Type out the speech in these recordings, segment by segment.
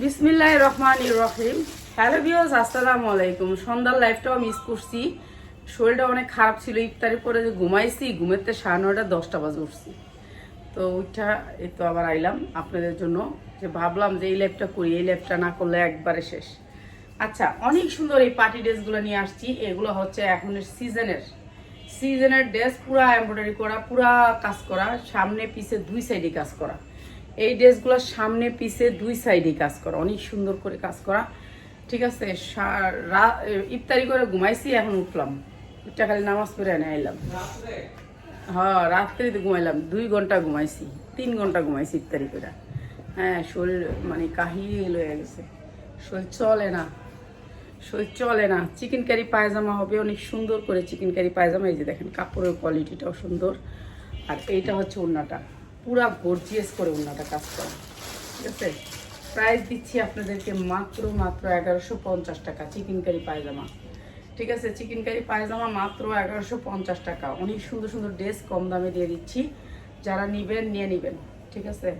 বিসমিল্লাহ রহমান রহিম। Hello views আসসালামু আলাইকুম। সন্ধ্যার লাইফটাও মিস করছি। শরীরটা অনেক খারাপ ছিল ইফতারি পরে যে ঘুমাইছি ঘুমেতে সাড়ে নয়টা, দশটা বাজে উঠছি। তো ওইটা এই তো আবার আইলাম আপনাদের জন্য, যে ভাবলাম যে এই লাইফটা করি, এই লাইফটা না করলে একবারে শেষ। আচ্ছা অনেক সুন্দর এই পার্টি ড্রেসগুলো নিয়ে আসছি। এগুলো হচ্ছে এখনের সিজনের সিজনের ড্রেস পুরা এমব্রয়ডারি করা, পুরা কাজ করা, সামনে, পিছে দুই সাইডে কাজ করা। এই ড্রেসগুলো সামনে, পিছে দুই সাইডে কাজ করা। অনেক সুন্দর করে কাজ করা। ঠিক আছে ইফতারি করে ঘুমাইছি, এখন উঠলাম। এটা খালি নামাজ পড়ে এনে আইলাম। হ্যাঁ রাত্রিতে ঘুমাইলাম। দুই ঘণ্টা ঘুমাইছি, তিন ঘণ্টা ঘুমাইছি ইফতারি করে। হ্যাঁ শরীর মানে কাহিল হয়ে গেছে। শরীর চলে না। শরীর চলে না। চিকেন কারি পায়জামা হবে, অনেক সুন্দর করে চিকেন কারি পায়জামা, এই যে দেখেন, কাপড়ের কোয়ালিটিটাও সুন্দর। আর এইটা হচ্ছে ওড়নাটা। পুরা গর্জিয়াস করে ওড়নাটা কাজ করা। ঠিক আছে? প্রাইস দিচ্ছি আপনাদেরকে মাত্র মাত্র এগারোশো পঞ্চাশ টাকা চিকেন কারি পায়জামা। ঠিক আছে? চিকেন কারি পায়জামা মাত্র এগারোশো পঞ্চাশ টাকা। অনেক সুন্দর সুন্দর ড্রেস কম দামে দিয়ে দিচ্ছি। যারা নিবেন, নিয়ে নিবেন। ঠিক আছে?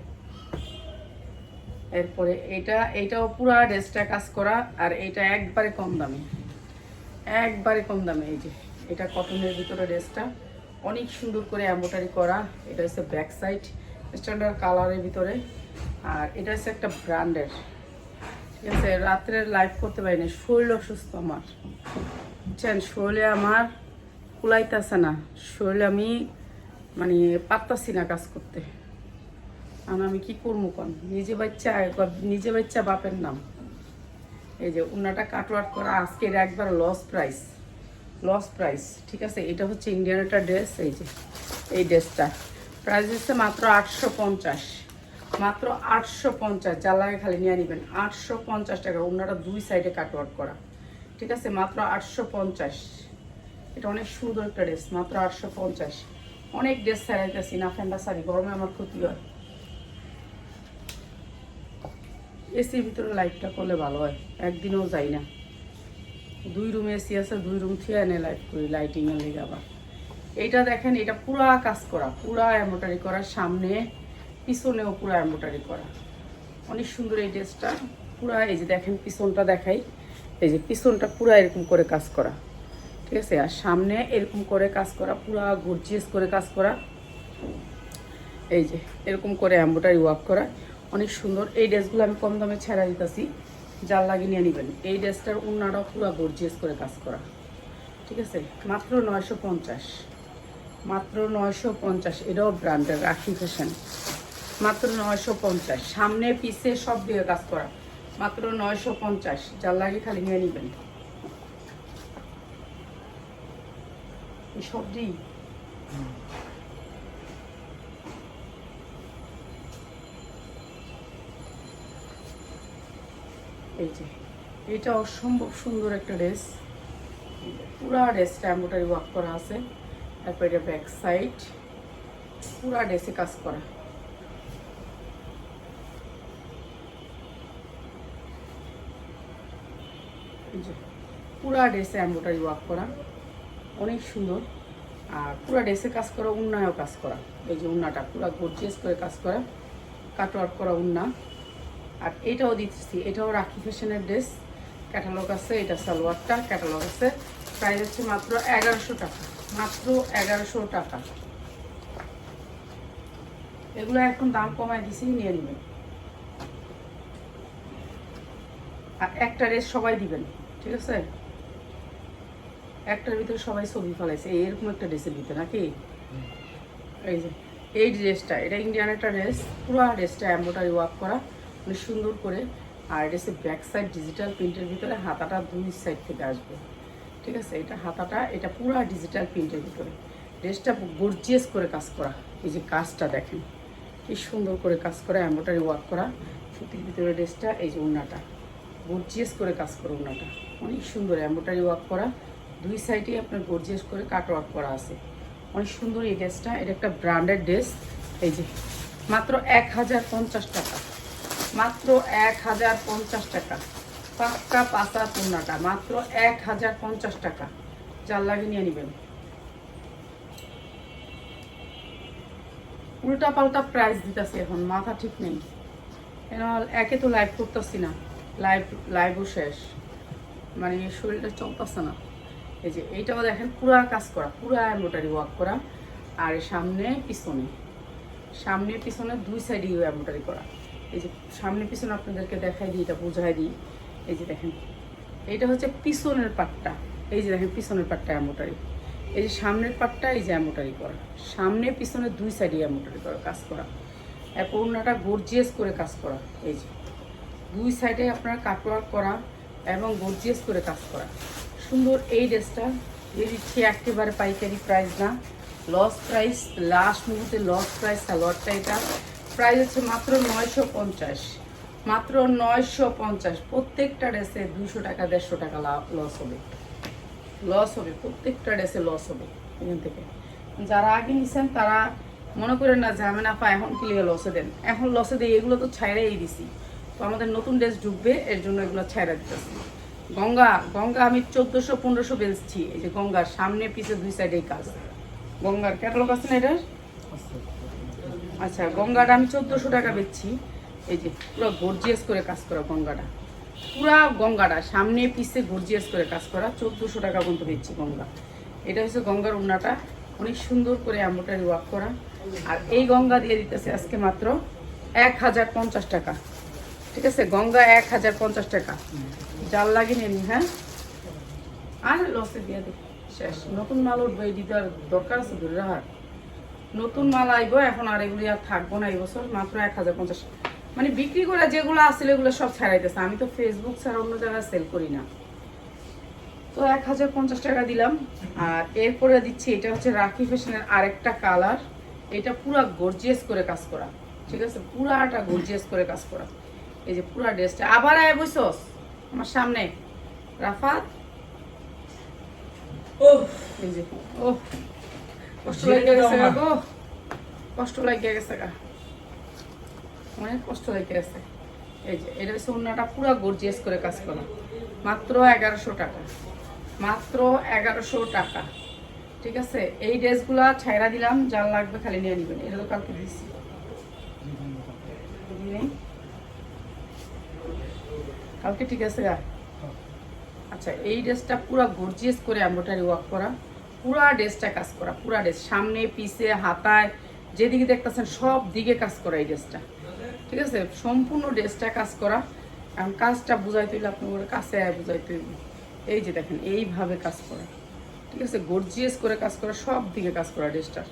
এরপরে এটা, এটাও পুরা ড্রেসটা কাজ করা, আর এটা একবারে কম দামে। একবারে কম দামে, এই যে, এটা কটনের ভিতরে ড্রেসটা অনেক সুন্দর করে এম্বোটারি করা। এটা হচ্ছে ব্যাক সাইড স্ট্যান্ডার্ড কালারের ভিতরে। আর এটা হচ্ছে একটা ব্র্যান্ডের। ঠিক আছে রাত্রে লাইভ করতে পারি না শরীর অসুস্থ আমার। বুঝছেন? শরীরে আমার কুলাইতেছে না। শরীরে আমি মানে পারতাছি না কাজ করতে। আর আমি কি করব কন? নিজে বাচ্চা নিজে বাচ্চা বাপের নাম। এই যে উন্নাটা কাটওয়ার্ক করা আজকের একবার লস প্রাইস লস প্রাইস ঠিক আছে? এটা হচ্ছে ইন্ডিয়ান একটা ড্রেস এই যে, এই ড্রেসটা প্রাইস হচ্ছে মাত্র আটশো পঞ্চাশ। মাত্র আটশো পঞ্চাশ যা খালি নিয়ে নেবেন। আটশো পঞ্চাশ টাকা উন্নাটা দুই সাইডে কাটওয়ার্ক করা। ঠিক আছে? মাত্র আটশো পঞ্চাশ। এটা অনেক সুন্দর একটা ড্রেস মাত্র আটশো পঞ্চাশ। অনেক ড্রেস ছাড়াইতেছি না ফ্যান্ডা শাড়ি গরমে আমার ক্ষতি হয়। এসির ভিতরে লাইটটা করলে ভালো হয়, একদিনও যাই না। দুই রুম এসি আছে, দুই রুম থিয়ে এনে লাইট করি লাইটিং এর লেগে আবার। এইটা দেখেন, এটা পুরা কাজ করা, পুরা এম্বোটারি করা, সামনে, পিছনেও পুরা এম্বোটারি করা। অনেক সুন্দর এই ড্রেসটা, পুরা এই যে দেখেন, পিছনটা দেখাই। এই যে পিছনটা পুরা এরকম করে কাজ করা, ঠিক আছে? আর সামনে এরকম করে কাজ করা, পুরা গর্জিয়াস করে কাজ করা। এই যে এরকম করে এম্বোটারি ওয়ার্ক করা। অনেক সুন্দর, এই ড্রেসগুলো আমি কম দামে ছেড়া দিতেছি, যার লাগিয়ে নিয়ে নেবেন। এই ড্রেসটার উন্নাটাও পুরো গর্জিয়াস করে কাজ করা, ঠিক আছে? মাত্র নয়শো পঞ্চাশ। মাত্র নয়শো পঞ্চাশ, এটাও ব্র্যান্ডের রাখি ফ্যাশন মাত্র নয়শো পঞ্চাশ, সামনে পিছে সব দিয়ে কাজ করা। মাত্র নয়শো পঞ্চাশ, যার লাগে খালি নিয়ে নেবেন। এই সব দিই। এই যে, এটা অসম্ভব সুন্দর একটা ড্রেস পুরা ড্রেসটা এম্বোটারি ওয়ার্ক করা আছে। তারপর এটা ব্যাক সাইড পুরা ড্রেসে কাজ করা। পুরা ড্রেসে এম্বোটারি ওয়ার্ক করা, অনেক সুন্দর। আর পুরা ড্রেসে কাজ করা উন্নায়ও কাজ করা। এই যে উন্নাটা পুরা গর্জিয়াস করে কাজ করা। কাটওয়ার্ক করা উন্না আর এটাও দিচ্ছি এটাও রাখি ফ্যাশনের ড্রেস ক্যাটালগ আছে, এটা সালোয়ারটা ক্যাটালগ আছে। প্রাইস হচ্ছে মাত্র এগারোশো টাকা। মাত্র এগারোশো টাকা। এগুলো এখন দাম কমায় দিছি নিয়ে নেবেন। আর একটা রেস সবাই দিবেন ঠিক আছে? একটার ভিতরে সবাই ছবি ফলাইছে এরকম একটা ড্রেসের ভিতরে নাকি? এই যে এই ড্রেসটা এটা ইন্ডিয়ান একটা ড্রেস পুরো ড্রেসটা এম্ব্রয়ডারি ওয়ার্ক করা অনেক সুন্দর করে। আর ড্রেসের ব্যাক সাইড ডিজিটাল প্রিন্টের ভিতরে হাতাটা দুই সাইড থেকে আসবে। ঠিক আছে, এটা হাতাটা, এটা পুরো ডিজিটাল প্রিন্টের ভিতরে। ড্রেসটা গর্জিয়াস করে কাজ করা। এই যে কাজটা দেখেন, কি সুন্দর করে কাজ করা এম্ব্রয়ডারি ওয়ার্ক করা। সুতির ভিতরে ড্রেসটা এই যে উন্নাটা গর্জিয়াস করে কাজ করা উন্নাটা অনেক সুন্দর এম্ব্রয়ডারি ওয়ার্ক করা। দুই সাইডে আপনার গর্জিয়াস করে কাট ওয়ার্ক করা আছে। অনেক সুন্দর এই ড্রেসটা এটা একটা ব্র্যান্ডেড ড্রেস এই যে, মাত্র এক হাজার পঞ্চাশ টাকা। মাত্র এক হাজার পঞ্চাশ টাকা। পাক্কা পাতা পূর্ণাটা মাত্র এক হাজার পঞ্চাশ টাকা। যার লাগে নিয়ে নেবেন। উল্টা পাল্টা প্রাইস দিতেছে এখন, মাথা ঠিক নেই। কেন, একে তো লাইভ করতেছি না। লাইভ লাইভও শেষ। মানে শরীরটা চলতেছে না। এই যে এইটাও দেখেন, পুরা কাজ করা, পুরা এমব্রয়ডারি ওয়ার্ক করা। আর সামনে, পিছনে। সামনে, পিছনে দুই সাইডে এমব্রয়ডারি করা। এই যে সামনে, পিছনে আপনাদেরকে দেখাই দিই, এটা বোঝাই দিই। এই যে দেখেন, এইটা হচ্ছে পিছনের পাটটা। এই যে দেখেন, পিছনের পাটটা এমব্রয়ডারি এই যে সামনের পাটটা, এই যে এমব্রয়ডারি করা। সামনে, পিছনে দুই সাইডে এমব্রয়ডারি করা, কাজ করা। এরপর ওনাটা গর্জিয়াস করে কাজ করা, এই যে। দুই সাইডে আপনার কাটওয়ার্ক করা এবং গর্জিয়াস করে কাজ করা। সুন্দর এই ড্রেসটা দিয়ে দিচ্ছি একেবারে পাইকারি প্রাইস না। লস প্রাইস লাস্ট মুহূর্তে লস প্রাইস সালোয়ারটা এটা। প্রাইস হচ্ছে মাত্র নয়শো পঞ্চাশ। মাত্র নয়শো পঞ্চাশ। প্রত্যেকটা ড্রেসে দুশো টাকা দেড়শো টাকা লস হবে। লস হবে প্রত্যেকটা ড্রেসে লস হবে এখান থেকে। যারা আগে নিছেন তারা মনে করেন না যে আমি না পা এখন কি লিগে লসে দেন? এখন লসে দিই এগুলো তো ছাইড়াই দিছি। তো আমাদের নতুন ড্রেস ঢুকবে এর জন্য এগুলো ছাইড়া দিতেছি। গঙ্গা গঙ্গা আমি চোদ্দোশো পনেরোশো বেচছি। এই যে গঙ্গার সামনে পিছে দুই সাইডেই কাজ। গঙ্গার ক্যাটালগ আছে না এটার? আচ্ছা গঙ্গাটা আমি চোদ্দোশো টাকা বেচছি। এই যে, পুরো গর্জিয়াস করে কাজ করা গঙ্গাটা। পুরা গঙ্গাটা, সামনে পিছে গর্জিয়াস করে কাজ করা, চোদ্দোশো টাকা পর্যন্ত দিচ্ছি গঙ্গা। এটা হচ্ছে গঙ্গার উন্নাটা, অনেক সুন্দর করে এম্বোটারি ওয়ার্ক করা। আর এই গঙ্গা দিয়ে দিতেছে আজকে মাত্র এক হাজার পঞ্চাশ টাকা। ঠিক আছে? গঙ্গা এক হাজার পঞ্চাশ টাকা। জাল লাগিয়ে নিন হ্যাঁ? আর লসে দিয়ে দিই শেষ। নতুন মাল উঠবে, এই দিতে আর দরকার আছে ধরে রাখার নতুন মাল আইবো, এখন আর এগুলি আর থাকব না এই বছর, মাত্র এক হাজার পঞ্চাশ। মানে বিক্রি করে যেগুলো আসলে এগুলো সব ছাড়াইতেছে। আমি তো ফেসবুক ছাড়া অন্য জায়গায় সেল করি না। তো এক হাজার পঞ্চাশ টাকা দিলাম। আর এরপরে দিচ্ছি এটা হচ্ছে রাখি ফ্যাশনের আরেকটা কালার এটা পুরা গর্জিয়াস করে কাজ করা। ঠিক আছে? পুরাটা গর্জিয়াস করে কাজ করা। এই যে পুরা ড্রেসটা। আবার আয় বসস আমার সামনে। রাফাত। ও এই যে ও কষ্ট লাগে গেছে গো। কষ্ট লাগে গেছে গা। অনেক কষ্ট লেগে গেছে। এই যে, এটা হচ্ছে অন্যটা পুরো গর্জিয়াস করে কাজ করা। মাত্র এগারোশো টাকা। মাত্র এগারোশো টাকা। ঠিক আছে? এই ড্রেসগুলা ছাইরা দিলাম যার লাগবে খালি নিয়ে নিবেন। এটা তো কালকে দিচ্ছি কালকে ঠিক আছে গা আচ্ছা এই ড্রেসটা পুরো গর্জিয়াস করে এমব্রয়ডারি ওয়ার্ক করা। পুরা ড্রেসটা কাজ করা, পুরা ড্রেস। সামনে, পিছে, হাতায়, যেদিকে দেখতেছেন সব দিকে কাজ করা এই ড্রেসটা। ঠিক আছে? সম্পূর্ণ ড্রেসটা কাজ করা। এখন কাজটা বুঝাইতে হইলে আপনি ওর কাছে আয় বুঝাইতে হইব এই যে দেখেন, এইভাবে কাজ করা। ঠিক আছে? গর্জিয়াস করে কাজ করা সব দিকে কাজ করা ড্রেসটার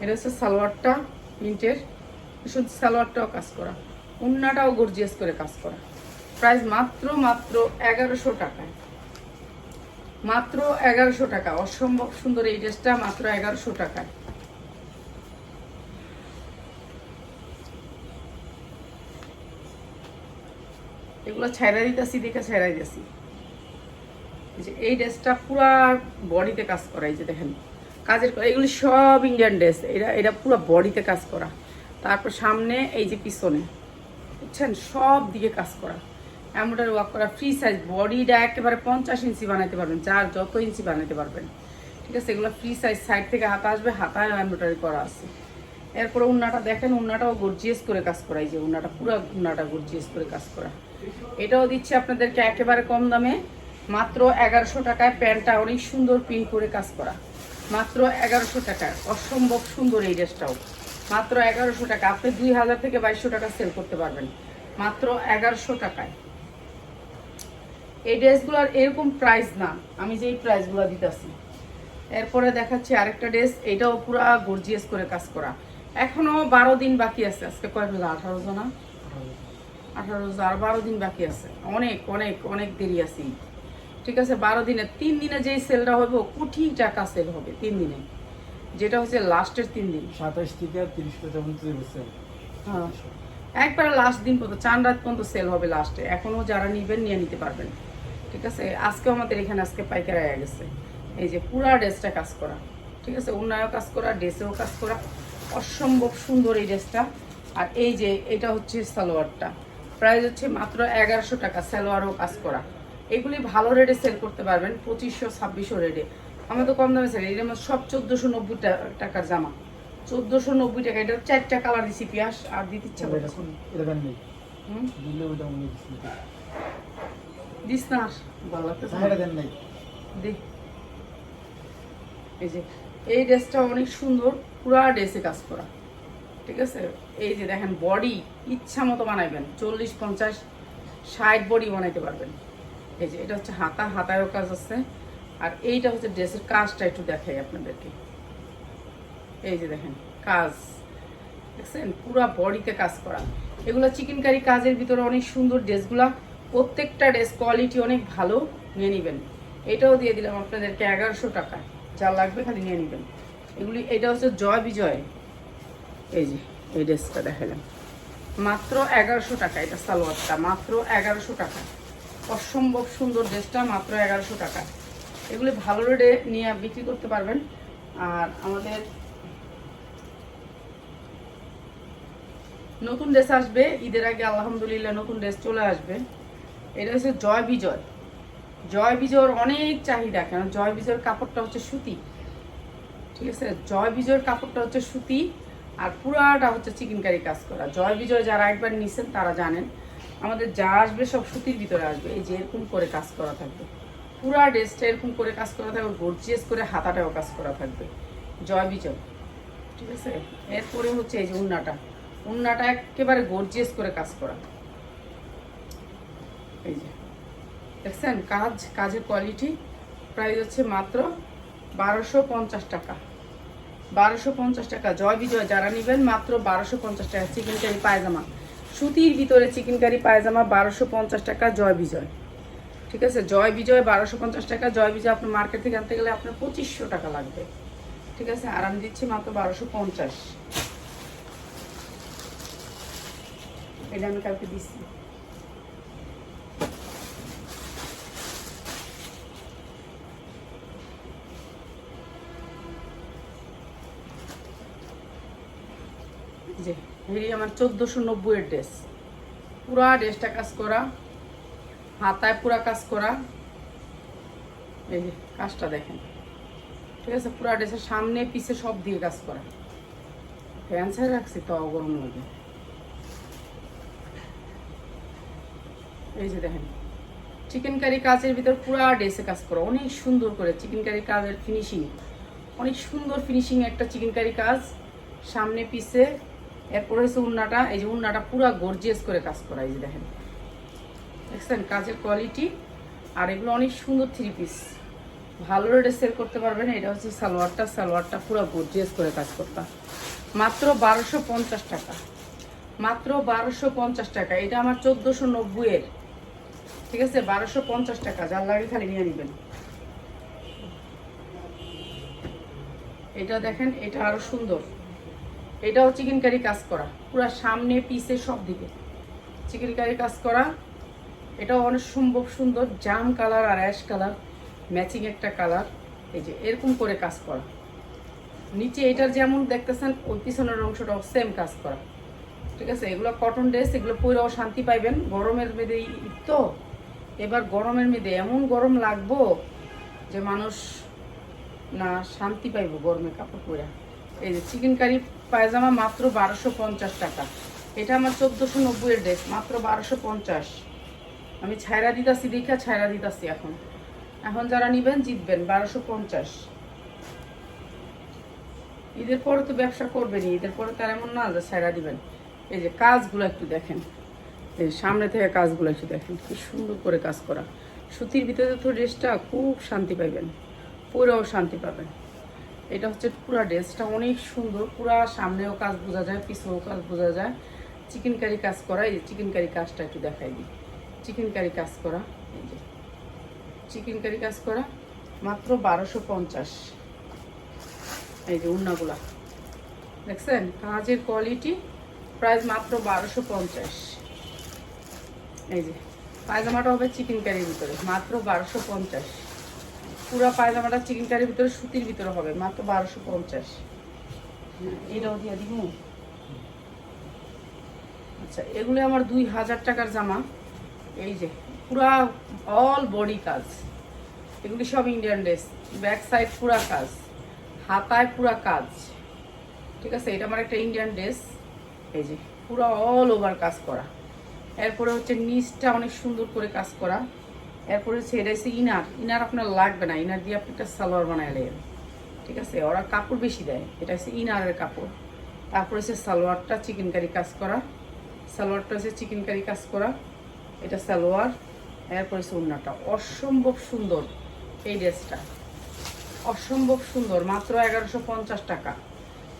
এটা হচ্ছে সালোয়ারটা, প্রিন্টের। শুধু সালোয়ারটাও কাজ করা। উন্নাটাও গর্জিয়াস করে কাজ করা। প্রাইস মাত্র মাত্র এগারোশো টাকায় মাত্র এগারোশো টাকা। অসম্ভব সুন্দর এই ড্রেসটা মাত্র এগারোশো টাকায়। এগুলো ছাইরা দিতেছি, দেখে ছাইরা দিতেছি। যে এই ড্রেসটা পুরা বডিতে কাজ করা, এই যে দেখেন। কাজের এগুলি সব ইন্ডিয়ান ড্রেস এটা এটা পুরো বডিতে কাজ করা। তারপর সামনে এই যে পিছনে, বুঝছেন? সব দিকে কাজ করা। এমব্রয়ডারি ওয়ার্ক করা ফ্রি সাইজ বডিটা একেবারে পঞ্চাশ ইঞ্চি বানাতে পারবেন যার যত ইঞ্চি বানাতে পারবেন। ঠিক আছে? এগুলো ফ্রি সাইজ সাইড থেকে হাতা আসবে হাতায় এমব্রয়ডারি করা আছে। এরপরে উন্নাটা দেখেন, উন্নাটাও গর্জিয়াস করে কাজ করা, এই যে উন্নাটা, পুরো উন্নাটা গর্জিয়াস করে কাজ করা। এটাও দিচ্ছি আপনাদেরকে একেবারে কম দামে। মাত্র এগারোশো টাকায় প্যান্টটা অনেক সুন্দর প্রিন্ট করে কাজ করা। মাত্র এগারোশো টাকায়, অসম্ভব সুন্দর এই ড্রেসটাও। মাত্র এগারোশো টাকা, আপনি দুই হাজার থেকে বাইশশো টাকা সেল করতে পারবেন। মাত্র এগারোশো টাকায়। এই ড্রেসগুলোর এরকম প্রাইস না, আমি যেই প্রাইসগুলো দিতেছি। এরপরে দেখাচ্ছি আরেকটা ড্রেস, এটাও পুরা গর্জিয়াস করে কাজ করা। এখনও বারো দিন বাকি আছে, আজকে কয় আঠারো জনা? আঠারো রোজা আর বারো দিন বাকি আছে। অনেক অনেক অনেক দেরি আছে ঠিক আছে বারো দিনে তিন দিনে যেই সেলটা হবে কোটি টাকা সেল হবে তিন দিনে। যেটা হচ্ছে লাস্টের তিন দিন। সাতাশ থেকে তিরিশ পর্যন্ত হ্যাঁ। একবারে লাস্ট দিন পর্যন্ত চান রাত পর্যন্ত সেল হবে লাস্টে এখনও যারা নিবেন নিয়ে নিতে পারবেন। ঠিক আছে আজকেও আমাদের এখানে আজকে পাইকারি হয়ে গেছে। এই যে পুরা ড্রেসটা কাজ করা। ঠিক আছে উন্নয়ও কাজ করা ড্রেসেও কাজ করা। অসম্ভব সুন্দর এই ড্রেসটা। আর এই যে এটা হচ্ছে সালোয়ারটা। প্রাইস হচ্ছে মাত্র এগারোশো টাকা, সালোয়ারও কাজ করা। এগুলি ভালো রেটে সেল করতে পারবেন, পঁচিশশো, ছাব্বিশশো রেটে আমরা তো কম দামে সেল এর মধ্যে সব চোদ্দোশো নব্বই টাকার জামা। চোদ্দোশো নব্বই টাকা, এটা চারটা কালার দিছি পিয়াস আর দিতে ইচ্ছা দিচ্ছি দিস না ভালো এই ড্রেসটা অনেক সুন্দর, পুরা ড্রেসে কাজ করা। ঠিক আছে? এই যে দেখেন বডি ইচ্ছা মতো বানাইবেন, চল্লিশ, পঞ্চাশ, ষাট বডি বানাইতে পারবেন। এই যে, এটা হচ্ছে হাতা, হাতায়ও কাজ আছে। আর এইটা হচ্ছে ড্রেসের কাজটা একটু দেখাই আপনাদেরকে। এই যে দেখেন, কাজ। দেখছেন? পুরা বডিতে কাজ করা। এগুলো চিকেন কারি কাজের ভিতরে অনেক সুন্দর ড্রেসগুলা। প্রত্যেকটা ড্রেস কোয়ালিটি অনেক ভালো, নিয়ে নেবেন। এটাও দিয়ে দিলাম আপনাদেরকে এগারোশো টাকা। যা লাগবে খালি নিয়ে নেবেন। এগুলি, এটা হচ্ছে জয় বিজয়। এই যে, এই ড্রেসটা দেখালাম। মাত্র এগারোশো টাকা এটা সালোয়ারটা, মাত্র এগারোশো টাকা। অসম্ভব সুন্দর ড্রেসটা, মাত্র এগারোশো টাকা। এগুলি ভালো রেটে নিয়ে বিক্রি করতে পারবেন। আর আমাদের নতুন ড্রেস আসবে, ঈদের আগে আলহামদুলিল্লাহ নতুন ড্রেস চলে আসবে। এটা হচ্ছে জয় বিজয়। জয় বিজয়ের অনেক চাহিদা, কেন জয় বিজয়ের কাপড়টা হচ্ছে সুতি। ঠিক আছে? জয় বিজয়ের কাপড়টা হচ্ছে সুতি। আর পুরাটা হচ্ছে চিকেন কারি কাজ করা। জয় বিজয় যারা একবার নিছেন, তারা জানেন, আমাদের যা আসবে সব সুতির ভিতরে আসবে। এই যে এরকম করে কাজ করা থাকবে। পুরা ড্রেসটা এরকম করে কাজ করা থাকবে গর্জিয়াস করে হাতাটাও কাজ করা থাকবে। জয় বিজয়। ঠিক আছে? এরপরে হচ্ছে এই যে উন্নাটা। উন্নাটা একেবারে গর্জিয়াস করে কাজ করা। এই যে। দেখছেন? কাজ, কাজের কোয়ালিটি প্রাইস হচ্ছে মাত্র বারোশো পঞ্চাশ টাকা। বারোশো পঞ্চাশ টাকা। জয় বিজয় যারা নেবেন, মাত্র বারোশো পঞ্চাশ টাকা চিকেন কারি পায়জামা। সুতির ভিতরে চিকেন কারি পায়জামা, বারোশো পঞ্চাশ টাকা জয় বিজয়। ঠিক আছে? জয় বিজয়, বারোশো পঞ্চাশ টাকা। জয় বিজয় আপনার মার্কেট থেকে আনতে গেলে আপনার পঁচিশশো টাকা লাগবে। ঠিক আছে? আর আমি দিচ্ছি মাত্র বারোশো পঞ্চাশ। এটা আমি কালকে দিচ্ছি। যে, এই আমার চোদ্দোশো নব্বইয়ের ড্রেস। পুরা ড্রেসটা কাজ করা, হাতায় পুরা কাজ করা। এই যে, কাজটা দেখেন। ঠিক আছে, পুরা ড্রেসের সামনে, পিছে সব দিয়ে কাজ করা। রাখছি তো, গরম লাগে এই যে দেখেন চিকেন কারি কাজের ভিতর পুরা ড্রেসে কাজ করা। অনেক সুন্দর করে চিকেন কারি কাজের ফিনিশিং অনেক সুন্দর ফিনিশিং একটা চিকেন কারি কাজ। সামনে, পিছে এরপরে হচ্ছে উন্নাটা, এই যে উন্নাটা পুরা গর্জিয়াস করে কাজ করা, এই যে দেখেন। দেখছেন? কাজের কোয়ালিটি আর এগুলো অনেক সুন্দর থ্রি পিস ভালো রেটে সেল করতে পারবেন, এটা হচ্ছে সালোয়ারটা সালোয়ারটা পুরো গর্জিয়াস করে কাজ করতাম মাত্র বারোশো পঞ্চাশ টাকা। মাত্র বারোশো পঞ্চাশ টাকা। এটা আমার চোদ্দোশো নব্বইয়ের ঠিক আছে? বারোশো পঞ্চাশ টাকা। যার লাগে খালি নিয়ে নেবেন। এটা দেখেন, এটা আরও সুন্দর। এটাও চিকেন কারি কাজ করা। পুরো সামনে পিসে সব দিকে চিকেন কারি কাজ করা। এটাও অনেক সম্ভব সুন্দর, জাম কালার আর অ্যাশ কালার ম্যাচিং একটা কালার এই যে, এরকম করে কাজ করা। নিচে এটার যেমন দেখতেছেন, ওই পিছনের অংশটাও সেম কাজ করা। ঠিক আছে? এগুলো কটন ড্রেস এগুলো পরেও শান্তি পাইবেন। গরমের মেয়েদে তো, এবার গরমের মেয়েদে এমন গরম লাগবো যে মানুষ না শান্তি পাইব গরমে কাপড় পরে এই যে চিকেন কারি পায়জামা মাত্র বারোশো পঞ্চাশ টাকা। এটা আমার চোদ্দোশো নব্বইয়ের ড্রেস মাত্র বারোশো পঞ্চাশ। আমি ছায়রা দিতাছি, দেখা ছায়রা দিতাছি এখন। এখন যারা নিবেন, জিতবেন, বারোশো পঞ্চাশ। ঈদের পরে তো ব্যবসা করবেনই, ঈদের পরে তার এমন না যে ছায়রা দিবেন। এই যে কাজগুলো একটু দেখেন। এই সামনে থেকে কাজগুলো একটু দেখেন, কি সুন্দর করে কাজ করা। সুতির ভিতরে তো ড্রেসটা খুব শান্তি পাইবেন পুরোও শান্তি পাবেন। এটা হচ্ছে পুরা ড্রেসটা অনেক সুন্দর, পুরা সামনেও কাজ বোঝা যায়, পিছনেও কাজ বোঝা যায়। চিকেন কারি কাজ করা, এই চিকেন কারি কাজটা একটু দেখাই দিই। চিকেন কারি কাজ করা, এই যে। চিকেন কারি কাজ করা, মাত্র বারোশো পঞ্চাশ। এই যে উন্নাগুলা। দেখছেন? কাজের কোয়ালিটি প্রাইস মাত্র বারোশো পঞ্চাশ। এই যে, পায়জামাটা হবে চিকেন কারির ভিতরে, মাত্র বারোশো পঞ্চাশ। পুরো পায়জামাটা চিকেন কারির ভিতরে, সুতির ভিতরে হবে, মাত্র বারোশো পঞ্চাশ। এটাও দিয়ে দিব। আচ্ছা এগুলো আমার দুই হাজার টাকার জামা। এই যে, পুরা অল বডি কাজ। এগুলি সব ইন্ডিয়ান ড্রেস ব্যাক সাইড পুরা কাজ, হাতায় পুরা কাজ। ঠিক আছে, এটা আমার একটা ইন্ডিয়ান ড্রেস এই যে, পুরো অল ওভার কাজ করা। এরপরে হচ্ছে নিচটা অনেক সুন্দর করে কাজ করা। এরপরে হচ্ছে ইনার। ইনার আপনার লাগবে না। ইনার দিয়ে আপনি একটা সালোয়ার বানায় ঠিক আছে? ওরা কাপড় বেশি দেয়। এটা হচ্ছে ইনারের কাপড়। তারপরে হচ্ছে সালোয়ারটা চিকেন কারি কাজ করা। সালোয়ারটা হচ্ছে চিকেন কারি কাজ করা। এটা সালোয়ার। এরপরে হচ্ছে উন্নাটা অসম্ভব সুন্দর এই ড্রেসটা। অসম্ভব সুন্দর। মাত্র এগারোশো পঞ্চাশ টাকা।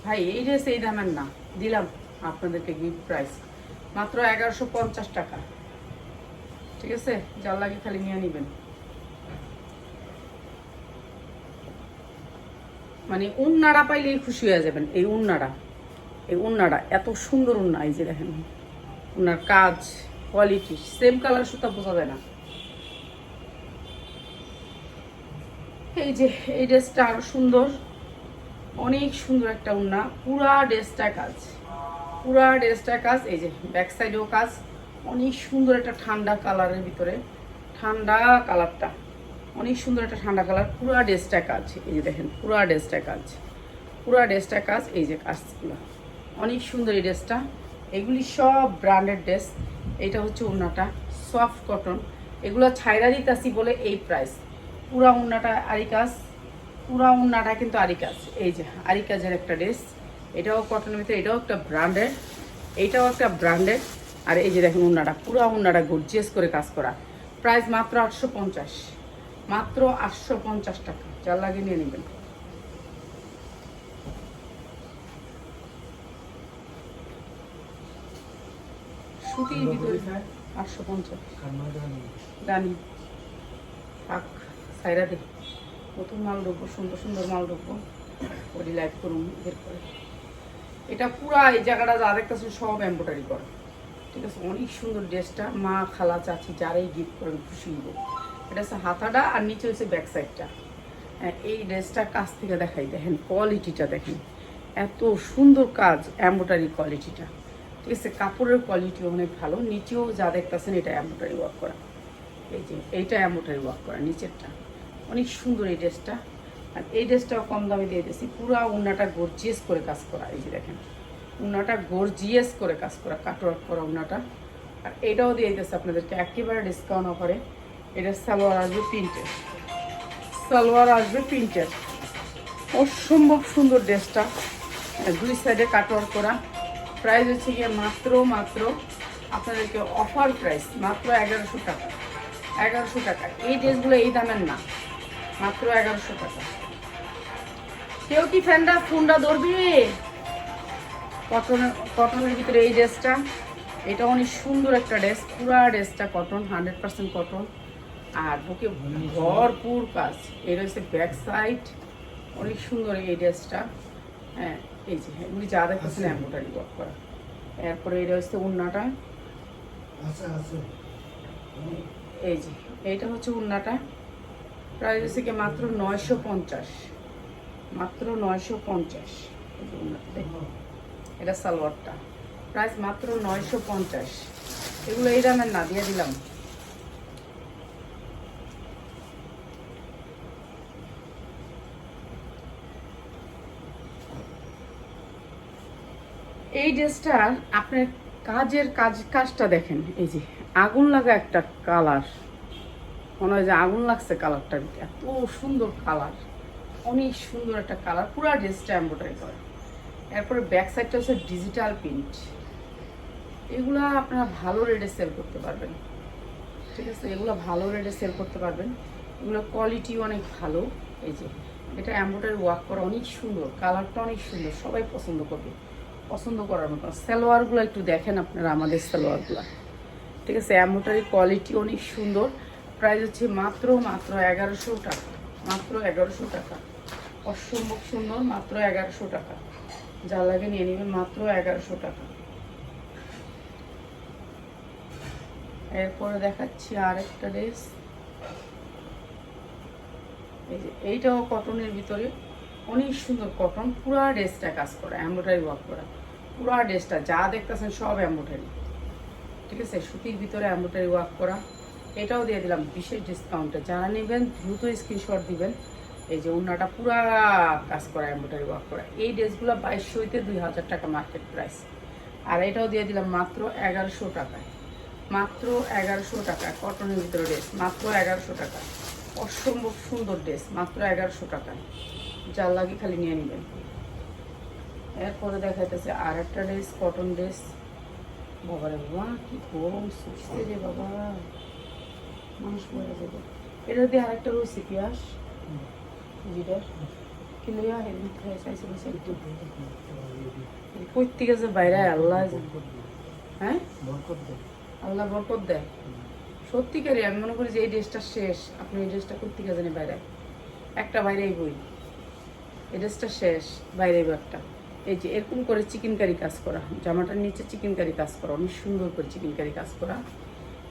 ভাই, এই ড্রেস এই দামের না। দিলাম আপনাদেরকে গিফট প্রাইস মাত্র এগারোশো পঞ্চাশ টাকা। ঠিক আছে? যার লাগে খালি নিয়ে নেবেন। মানে উন্নাড়া পাইলেই খুশি হয়ে যাবেন, এই উন্নাড়া। এই উন্নাড়া, এত সুন্দর উন্না এই যে দেখেন। উনার কাজ কোয়ালিটি সেম কালার সুতা বোঝা যায় না। এই যে, এই ড্রেসটা আরও সুন্দর। অনেক সুন্দর একটা উন্না পুরা ড্রেসটা কাজ, পুরা ড্রেসটা কাজ, এই যে ব্যাক সাইডেও কাজ। অনেক সুন্দর একটা ঠান্ডা কালারের ভিতরে, ঠান্ডা কালারটা, অনেক সুন্দর একটা ঠান্ডা কালার, পুরা ড্রেসটা কাজ, এই যে দেখেন, পুরা ড্রেসটা কাজ, পুরা ড্রেসটা কাজ, এই যে কাজগুলো, অনেক সুন্দর এই ড্রেসটা এগুলি সব ব্র্যান্ডেড ড্রেস এটা হচ্ছে উন্নাটা সফট কটন, এগুলো ছাইরা দিতাছি বলে এই প্রাইস, পুরা উন্নাটা আরিকাস পুরা উন্নাটা কিন্তু আরিকাস এই যে আরিকাজের একটা ড্রেস এটাও কটনের ভিতরে, এটাও একটা ব্র্যান্ডেড এইটাও একটা ব্র্যান্ডেড আর এই যে দেখুন উন্নাটা পুরা উন্নাটা গর্জিয়াস করে কাজ করা। প্রাইস মাত্র আটশো পঞ্চাশ। মাত্র আটশো পঞ্চাশ টাকা। যার লাগে নিয়ে নেবেন। সুতির ভিতরে আটশো পঞ্চাশ। জানি থাক সাইরা দে। নতুন মাল সুন্দর সুন্দর মাল ঢুকবো ওটি লাইভ করুন বের করে। এটা পুরা এই জায়গাটা যা দেখতেছে সব এম্ব্রয়ডারি করা। ঠিক আছে, অনেক সুন্দর ড্রেসটা মা খালা চাচি যারাই গিফট করেন খুশি হব এটা হচ্ছে হাতাটা আর নিচে হচ্ছে ব্যাক সাইডটা এই ড্রেসটা কাছ থেকে দেখাই, দেখেন কোয়ালিটিটা দেখেন। এত সুন্দর কাজ এম্ব্রয়ডারি কোয়ালিটিটা ঠিক আছে, কাপড়ের কোয়ালিটি অনেক ভালো, নিচেও যা দেখতেছেন এটা এম্ব্রয়ডারি ওয়ার্ক করা। এই যে, এইটা এম্ব্রয়ডারি ওয়ার্ক করা, নিচেরটা। অনেক সুন্দর এই ড্রেসটা। আর এই ড্রেসটাও কম দামে দিয়ে দিয়েছি, পুরা উন্নাটা গর্জিয়াস করে কাজ করা, এই যে দেখেন। উন্নাটা গর্জিয়াস করে কাজ করা কাটওয়ার্ক করা উন্নাটা আর এটাও দিয়ে দিতেছে আপনাদেরকে, একেবারে ডিসকাউন্ট অফারে এটা সালোয়ার আসবে প্রিন্টের। সালোয়ার আসবে প্রিন্টের। অসম্ভব সুন্দর ড্রেসটা। দুই সাইডে কাটওয়ার্ক করা। প্রাইস হচ্ছে গিয়ে মাত্র মাত্র আপনাদেরকে অফার প্রাইস মাত্র এগারোশো টাকা। এগারোশো টাকা। এই ড্রেসগুলো এই দামের না, মাত্র এগারোশো টাকা। কেউ কি ফ্যানটা, ফোনটা ধরবি? কটনের কটনের ভিতরে এই ড্রেসটা এটা অনেক সুন্দর একটা ড্রেস পুরা ড্রেসটা কটন হান্ড্রেড পার্সেন্ট কটন আর বুকে ভরপুর কাজ। এটা হচ্ছে ব্যাক সাইড অনেক সুন্দর এই ড্রেসটা হ্যাঁ এই যে এগুলি যা দেখতেছেন এম্ব্রয়ডারি ওয়ার্ক করা। এরপরে এটা হচ্ছে উন্নাটা। এই যে এইটা হচ্ছে উন্নাটা। প্রাইস হচ্ছে কি মাত্র নয়শো পঞ্চাশ। মাত্র নয়শো পঞ্চাশ। উন্নাটা। এটা সালোয়ারটা। প্রাইস মাত্র নয়শো পঞ্চাশ। এগুলো এই দামের না, দিয়ে দিলাম। এই ড্রেসটার আপনার কাজের কাজ, কাজটা দেখেন, এই যে আগুন লাগা একটা কালার। মনে হয় যে আগুন লাগছে কালারটা এত সুন্দর কালার। অনেক সুন্দর একটা কালার। পুরো ড্রেসটা এম্ব্রয়ডারি করা। এরপরে ব্যাক সাইডটা হচ্ছে ডিজিটাল প্রিন্ট এগুলা আপনারা ভালো রেটে সেল করতে পারবেন। ঠিক আছে? এগুলো ভালো রেটে সেল করতে পারবেন। এগুলো কোয়ালিটি অনেক ভালো। এই যে, এটা এম্ব্রয়ডারি ওয়ার্ক করা অনেক সুন্দর। কালারটা অনেক সুন্দর। সবাই পছন্দ করবে। পছন্দ করার মতো সালোয়ারগুলো একটু দেখেন আপনারা আমাদের সালোয়ারগুলো ঠিক আছে? এম্ব্রয়ডারি কোয়ালিটি অনেক সুন্দর। প্রাইস হচ্ছে মাত্র মাত্র এগারোশো টাকা। মাত্র এগারোশো টাকা। অসম্ভব সুন্দর। মাত্র এগারোশো টাকা। যা লাগে নিয়ে নেবেন মাত্র এগারোশো টাকা। এরপরে দেখাচ্ছি আরেকটা ড্রেস। এই যে, এইটাও কটনের ভিতরে। অনেক সুন্দর কটন, পুরা ড্রেসটা কাজ করা এম্ব্রয়ডারি ওয়ার্ক করা। পুরা ড্রেসটা, যা দেখতেছেন সব এম্ব্রয়ডারি ঠিক আছে? সুতির ভিতরে এম্ব্রয়ডারি ওয়ার্ক করা। এটাও দিয়ে দিলাম বিশেষ ডিসকাউন্টে যারা নেবেন, দ্রুত স্ক্রিনশট দিবেন। এই যে ওনাটা পুরা কাজ করা এম্ব্রয়ডারি ওয়ার্ক করা এই ড্রেসগুলো বাইশশো হইতে দুই হাজার টাকা মার্কেট প্রাইস আর এটাও দিয়ে দিলাম মাত্র এগারোশো টাকায়। মাত্র এগারোশো টাকা কটনের ভিতরে ড্রেস মাত্র এগারোশো টাকা অসম্ভব সুন্দর ড্রেস মাত্র এগারোশো টাকা যার লাগে খালি নিয়ে নেবেন। এরপরে দেখাইতেছে আর একটা ড্রেস কটন ড্রেস বাবারে, বাবা, কি গরম সুখছে রে বাবা। মানুষ মরে যাবে। এটা দিয়ে আর একটা রয়েছে পিয়াস প্রত্যেকে যে বাইরে আল্লাহ। হ্যাঁ। আল্লাহ বরকত দেয়। সত্যিকারই আমি মনে করি যে এই ড্রেসটা শেষ। আপনি এই ড্রেসটা করতে জানি বাইরে। একটা বাইরেই বই। এই ড্রেসটা শেষ বাইরে একটা এই যে এরকম করে চিকেন কারি কাজ করা। জামাটার নিচে চিকেন কারি কাজ করা। অনেক সুন্দর করে চিকেন কারি কাজ করা।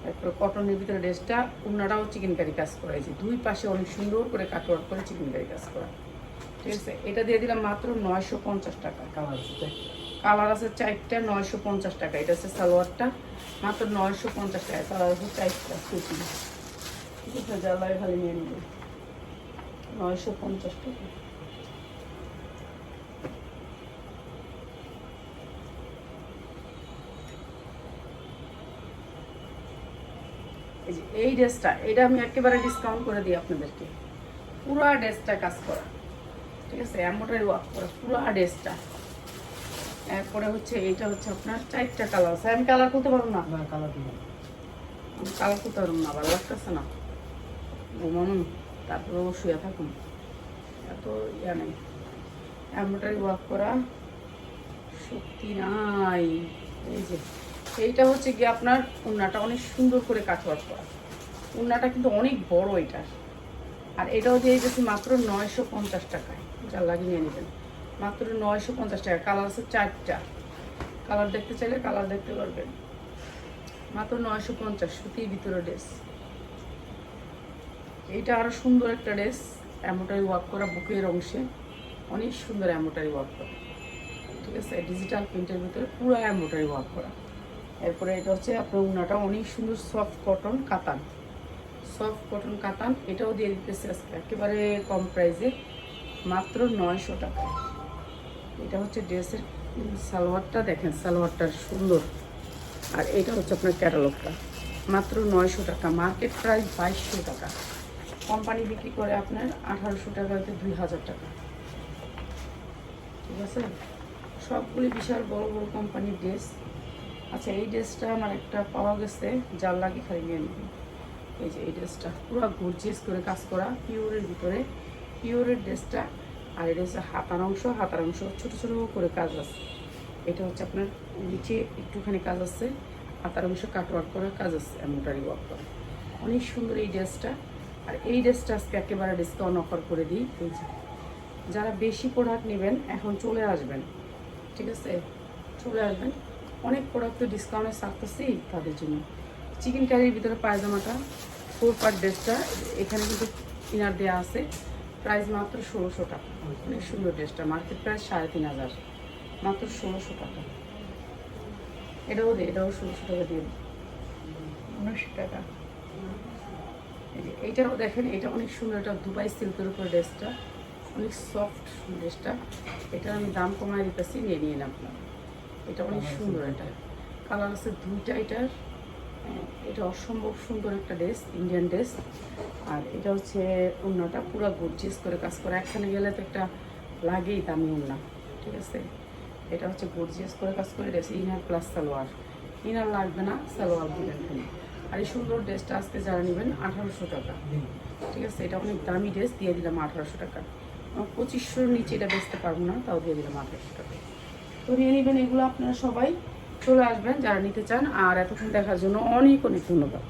তারপরে কটনের ভিতরে ড্রেসটা উন্নাটাও চিকেন কারি কাজ করা দুই পাশে অনেক সুন্দর করে কাটওয়ার্ক করে চিকেন কারি কাজ করা। ঠিক আছে? এটা দিয়ে দিলাম মাত্র নয়শো পঞ্চাশ টাকা। কালার আছে কালার আছে চারটা নয়শো পঞ্চাশ টাকা। এটা হচ্ছে সালোয়ারটা মাত্র নয়শো পঞ্চাশ টাকা। কালার আছে চারটা সুতি। ঠিক আছে জ্বালায় খালি নিয়ে নেবে। নয়শো পঞ্চাশ টাকা। এই যে এই ড্রেসটা এটা আমি একেবারে ডিসকাউন্ট করে দিই আপনাদেরকে। পুরো ড্রেসটা কাজ করা। ঠিক আছে? এম্বোটারি ওয়ার্ক করা পুরো ড্রেসটা। এরপরে হচ্ছে এইটা হচ্ছে আপনার চারটা কালার আছে। আমি কালার করতে পারব না? কালার। আমি কালার করতে পারব না ভালো লাগতেছে না। ঘুমানুন তারপরে শুয়ে থাকুন। এত ইয়া নেই। এম্বোটারি ওয়ার্ক করা শক্তি নাই। এই যে এইটা হচ্ছে গিয়ে আপনার উন্নাটা অনেক সুন্দর করে কাজ ওয়ার্ক করা। উন্নাটা কিন্তু অনেক বড় এটার আর এটাও দিয়ে দিয়েছি মাত্র নয়শো পঞ্চাশ টাকায়। যা লাগিয়ে নেবেন। মাত্র নয়শো পঞ্চাশ টাকা। কালার আছে চারটা। কালার দেখতে চাইলে কালার দেখতে পারবেন। মাত্র নয়শো পঞ্চাশ সুতির ভিতরে ড্রেস এইটা আরও সুন্দর একটা ড্রেস অ্যামোটারি ওয়ার্ক করা বুকের অংশে। অনেক সুন্দর অ্যামোটারি ওয়ার্ক করা। ঠিক আছে? ডিজিটাল প্রিন্টের ভিতরে পুরো অ্যামোটারি ওয়ার্ক করা। এরপরে এটা হচ্ছে আপনার উনাটা অনেক সুন্দর সফট কটন কাতান। সফট কটন কাতান, এটাও দিয়ে দিতেছে আজকে। একেবারে কম প্রাইসে মাত্র নয়শো টাকা। এটা হচ্ছে ড্রেসের সালোয়ারটা, দেখেন সালোয়ারটা সুন্দর। আর এটা হচ্ছে আপনার ক্যাটালগটা মাত্র নয়শো টাকা মার্কেট প্রাইস বাইশশো টাকা। কোম্পানি বিক্রি করে আপনার আঠারোশো টাকাতে দুই হাজার টাকা। ঠিক আছে? সবগুলি বিশাল বড় বড় কোম্পানির ড্রেস আচ্ছা এই ড্রেসটা আমার একটা পাওয়া গেছে, যার লাগে খালি নিয়ে নিবি। এই যে, এই ড্রেসটা। পুরো গর্জিয়াস করে কাজ করা, পিওরের ভিতরে, পিওরের ড্রেসটা। আর এটা হচ্ছে হাতার অংশ হাতার অংশ ছোট ছোটো করে কাজ আছে। এটা হচ্ছে আপনার নিচে একটুখানি কাজ আছে, হাতার অংশ কাটওয়ার্ক করার কাজ আছে এমনটারি ওয়ার্ক করা। অনেক সুন্দর এই ড্রেসটা। আর এই ড্রেসটা আজকে একেবারে ডিসকাউন্ট অফার করে দিই। এই যে, যারা বেশি প্রোডাক্ট নেবেন, এখন চলে আসবেন। ঠিক আছে? চলে আসবেন। অনেক প্রোডাক্ট ডিসকাউন্টে ছাড়তেছি তাদের জন্য। চিকেন কারির ভিতরে পায়জামাটা ফোর পার্ট ড্রেসটা এখানে কিন্তু ইনার দেওয়া আছে। প্রাইস মাত্র ষোলোশো টাকা। অনেক সুন্দর ড্রেসটা মার্কেট প্রাইস সাড়ে তিন হাজার। মাত্র ষোলোশো টাকা। এটাও দে এটাও ষোলোশো টাকা দিয়ে উনিশশো টাকা। এইটাও দেখেন এটা অনেক সুন্দর। এটা দুবাই সিল্কের উপর ড্রেসটা অনেক সফট ড্রেসটা এটার আমি দাম কমায় দিতেছি নিয়ে নিয়ে নেন আপনারা। এটা অনেক সুন্দর এটা। কালার আছে দুইটা এটার। হ্যাঁ, এটা অসম্ভব সুন্দর একটা ড্রেস ইন্ডিয়ান ড্রেস আর এটা হচ্ছে অন্যটা পুরো গর্জিয়াস করে কাজ করা। একখানে গেলে তো একটা লাগেই দামি ওড়না ঠিক আছে? এটা হচ্ছে গর্জিয়াস করে কাজ করে dress inner plus salwar. Inner লাগবে না সালোয়ার দিবেন আর এই সুন্দর ড্রেসটা আজকে যারা নেবেন আঠারোশো টাকা। ঠিক আছে? এটা অনেক দামি ড্রেস দিয়ে দিলাম আঠারোশো টাকা। পঁচিশশোর নিচে এটা বেচতে পারব না তাও দিয়ে দিলাম আঠারোশো টাকা। তো নিয়ে নেবেন, এগুলো আপনারা সবাই চলে আসবেন যারা নিতে চান। আর এতক্ষণ দেখার জন্য অনেক অনেক ধন্যবাদ।